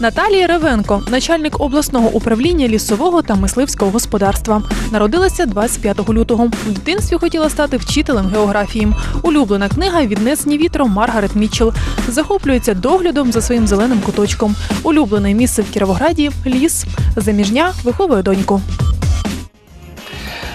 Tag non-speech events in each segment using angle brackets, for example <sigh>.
Наталія Ревенко, начальник обласного управління лісового та мисливського господарства. Народилася 25 лютого. В дитинстві хотіла стати вчителем географії. Улюблена книга Віднесені вітром Маргарет Мітчелл. Захоплюється доглядом за своїм зеленим куточком. Улюблене місце в Кіровограді ліс. Заміжня виховує доньку.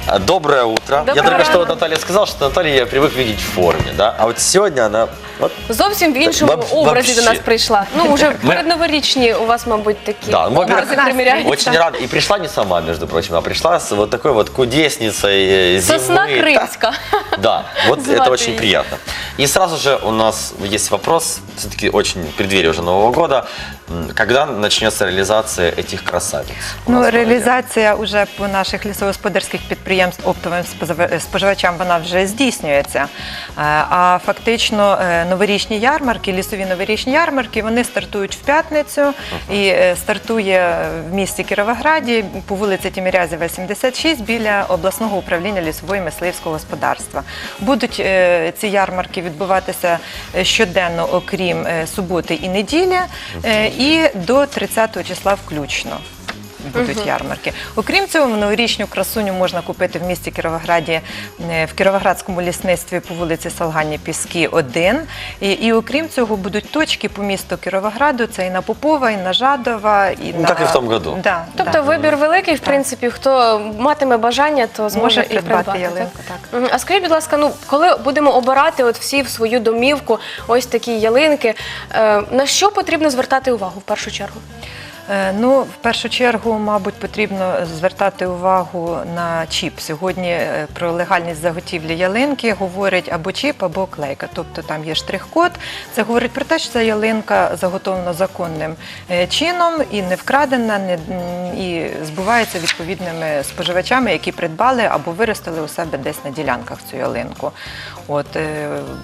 А, Доброе утро. Доброе я только что утро. вот Наталья сказал, что Наталью я привык видеть в форме, да? А вот сегодня она вот, Зовсім в іншому Воб- образі до нас вообще. прийшла. Ну, вже <laughs> Ми- передноворічні у вас, мабуть, такі Да, ну, во-первых, образи приміряються. очень рада. И пришла не сама, между прочим, а пришла с вот такой вот кудесницей э, зимы. Сосна кримська. Да, вот <laughs> Звати это очень її. приятно. И сразу же у нас есть вопрос, все-таки очень в преддверии уже Нового года, М, Когда начнется реализация этих красавиц? у Ну, нас в реалізація вже по наших лісогосподарських підприємств оптовим спожив- споживачам вона вже здійснюється. Е, А фактично е, новорічні ярмарки, лісові новорічні ярмарки, вони стартують в п'ятницю і е, стартує в місті Кіровограді по вулиці Тімірязєва, 76 біля обласного управління лісового і мисливського господарства. Будуть е, ці ярмарки відбуватися е, щоденно, окрім е, суботи і неділі, е, і до 30 числа включно. Будуть ярмарки. Окрім цього, новорічну красуню можна купити в місті Кіровограді е, в Кіровоградському лісництві по вулиці Салгані Піски 1. І, і окрім цього будуть точки по місту Кіровограду. Це і на Попова, і на Жадова, і Ну, на як і в тому году. Да, Тобто да. вибір великий, в принципі, хто матиме бажання, то зможе може і придбати придбати. ялинку. Так. Мгм. А скажіть, будь ласка, ну коли будемо обирати от всі в свою домівку, ось такі ялинки, е, на що потрібно звертати увагу в першу чергу? Е, Ну, в першу чергу, мабуть, потрібно звертати увагу на чіп. Сьогодні е, про легальність заготівлі ялинки говорять або чіп, або клейка. Тобто там є штрих-код. Це говорить про те, що ця ялинка заготовлена законним е, чином і не вкрадена, і збувається відповідними споживачами, які придбали або виростили у себе десь на ділянках цю ялинку. От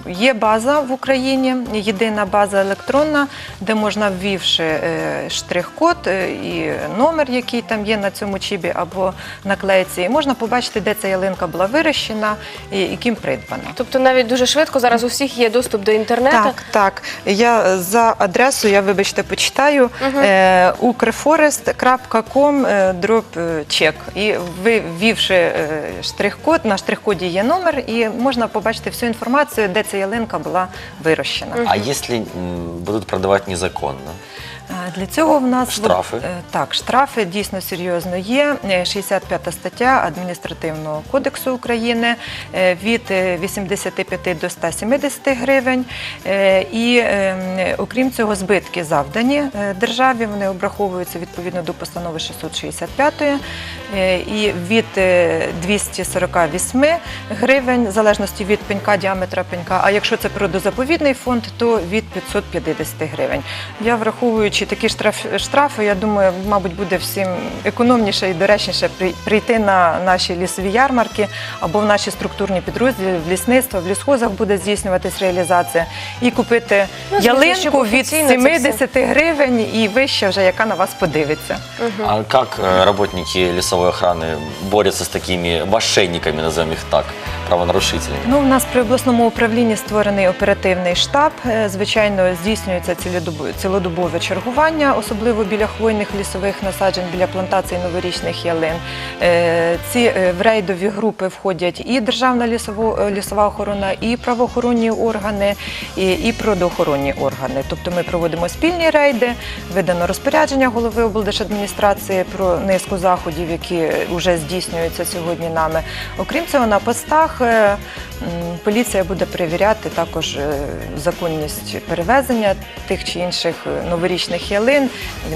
є база в Україні, єдина база електронна, де можна ввівши штрих-код е, і номер, який там є на цьому чібі або наклейці, і можна побачити, де ця ялинка була вирощена і, і ким придбана. Тобто навіть дуже швидко зараз у всіх є доступ до інтернету. Так, так. Я е, за адресою, я вибачте, почитаю е, ukreforest.com е, дроб чек. І ви ввівши е, штрих-код, на штрих-коді є номер, і можна побачити всю інформацію, де ця ялинка була вирощена. А если м, будут продавать незаконно? Е, Для цього в нас Штрафи? Е, так, штрафи дійсно серйозно є. Е, 65 стаття адміністративного кодексу України е, від е, 85 до 170 гривень. Е, І е, окрім цього, збитки завдані е, державі. Вони обраховуються відповідно до постанови 665 е, і від е, 248 гривень, в залежності від пенька, діаметра пенька. А якщо це природозаповідний фонд, то від 550 гривень. Я враховуючи такі штраф, штрафи, я думаю, мабуть, буде всім економніше і доречніше при- прийти на наші лісові ярмарки або в наші структурні підрозділи, в лісництво, в лісхозах буде здійснюватись реалізація і купити Ну, ялинку від 70 гривень і вище вже, яка на вас подивиться. А как э, работники лесовой охраны борются с такими мошенниками, назовем их так, правонарушителями? Ну, у нас при обласному управлінні створений оперативний штаб. Е, Звичайно, здійснюється цілодобове чергування, особливо біля хвойних лісових насаджень, біля плантацій новорічних ялин. Е, Ці е, в рейдові групи входять і Державна е, лісова охорона, і правоохоронні органи, і, і природоохоронні органи. Тобто ми проводимо спільні рейди, видано розпорядження голови облдержадміністрації про низку заходів, які вже здійснюються сьогодні нами. Окрім цього, на постах поліція буде перевіряти також е, законність перевезення тих чи інших е, новорічних ялин,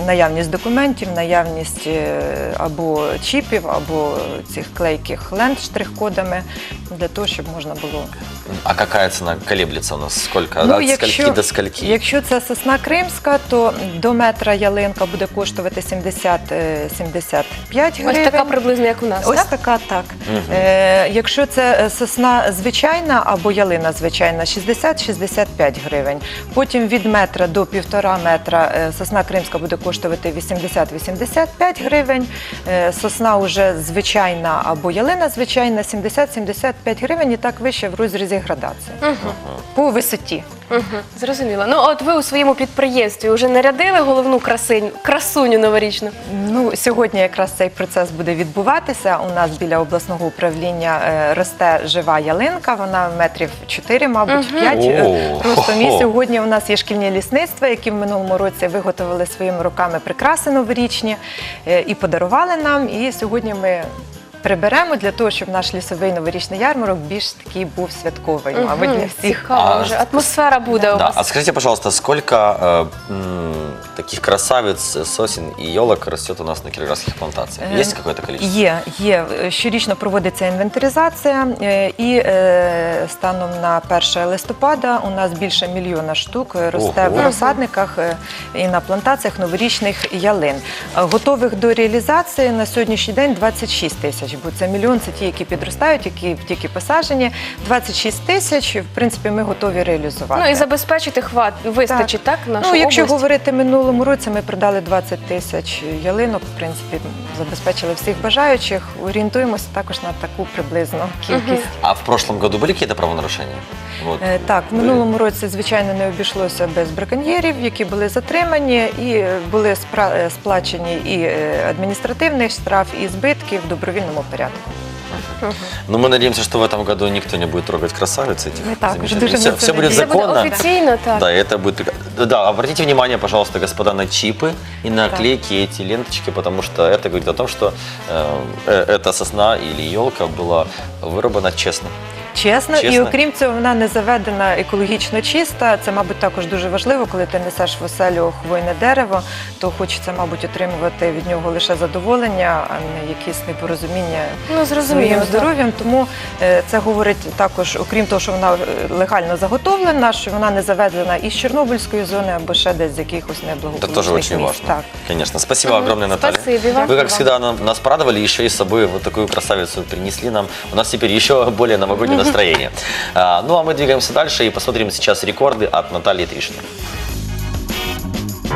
наявність документів, наявність е, або чіпів, або цих клейких лент штрих-кодами для того, щоб можна було А какая цена колеблется у нас? Сколько? Ну, От скольки до скольки? Якщо це сосна кримська, то до метра ялинка буде коштувати 70, е, 75 Ось така приблизно, як у нас. Ось так? така, так. Мгм. Е, якщо це е, сосна звичайна або ялина звичайна, 60-65 гривень. Потім від метра до півтора метра е, сосна кримська буде коштувати 80-85 гривень. Е, сосна уже звичайна або ялина звичайна 70-75 гривень і так вище в розрізі разі градація по висоті. Угу, зрозуміло. Ну, от ви у своєму підприємстві вже нарядили головну красиню, красуню новорічну. Ну, сьогодні якраз цей процес буде відбуватися. У нас біля обласного управління е, росте жива ялинка. Вона метрів 4, мабуть, 5 О, ростом. І хо-хо. сьогодні у нас є шкільні лісництва, які в минулому році виготовили своїми руками прикраси новорічні е, і подарували нам. І сьогодні ми. Приберемо для того, щоб наш лісовий новорічний ярмарок більш такий був святковий, мабуть, для всіх. Цікаво А, вже. Атмосфера буде у Да, вас. а скажите, пожалуйста, сколько э, м, таких красавиц, э, сосен и елок растет у нас на киргизских плантациях? Е, Есть какое-то количество? Є, є. Щорічно проводиться інвентаризація, е, і е, станом на 1 листопада у нас більше мільйона штук е, росте Ого. в розсадниках е, і на плантаціях новорічних ялин. Е, Готових до реалізації на сьогоднішній день 26 тисяч, бо це мільйон це ті, які підростають, які тільки посаджені. 26 тисяч, в принципі, ми готові реалізувати. Ну і забезпечити хват вистачить, так? нашу Ну, якщо область? говорити минулому році, ми продали 20 тисяч ялинок. В принципі, забезпечили всіх бажаючих. Орієнтуємося також на таку приблизну кількість. А в прошлом году были какие-то правонарушения? Вот. Е, Так, в минулому році, звичайно, не обійшлося без браконьєрів, які були затримані, і е, були спра- е, сплачені і е, адміністративний штраф, і збитки в добровільному порядку. Ну, мы надеемся, что в этом году никто не будет трогать красавиц этих. Мы так, замечательных. дуже все, все будет Це буде законно. офіційно, так. Да, это будет. Да, обратите внимание, пожалуйста, господа, на чипы и на наклейки эти ленточки, потому что это говорит о том, что э, э, эта сосна или елка была вырубана честно. Чесно, і окрім цього, вона не заведена екологічно чиста. Це, мабуть, також дуже важливо, коли ти несеш в оселю хвойне дерево, то хочеться, мабуть, отримувати від нього лише задоволення, а не якісь непорозуміння Ну, своїм здоров'ям. Тому е, це говорить також, окрім того, що вона е, легально заготовлена, що вона не заведена із Чорнобильської зони або ще десь з якихось Это неблагополучних тоже очень важно. Так. Конечно. Спасибо Мгм. огромное, Наталья. Спасибо вам. Вы, как всегда, нам- нас порадовали, еще и с собой вот такую красавицу принесли нам. У нас теперь еще более новогоднее настроение. Ну, а мы двигаемся дальше и посмотрим сейчас рекорды от Натальи Тришиной.